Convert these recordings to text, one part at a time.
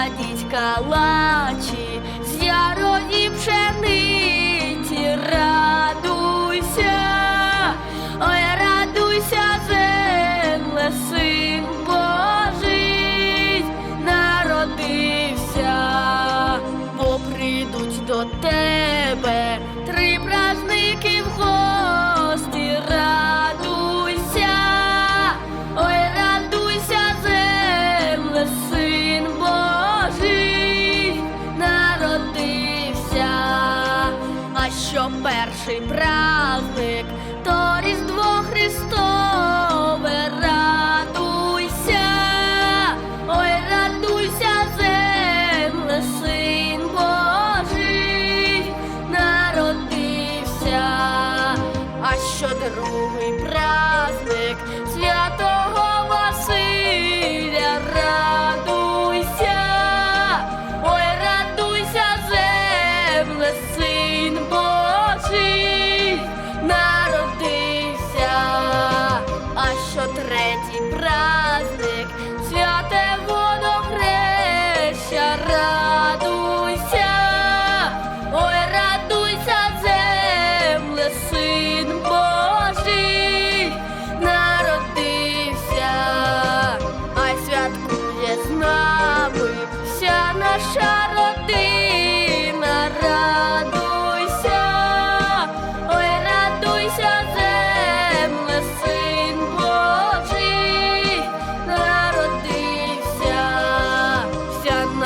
кладіть калачі з ярої пшениці, що перший праздник, то Різдво Христове, радуйся, ой, радуйся, земле, син Божий, народився, а що другий праздник третій праздник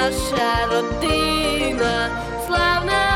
наша родина, славна.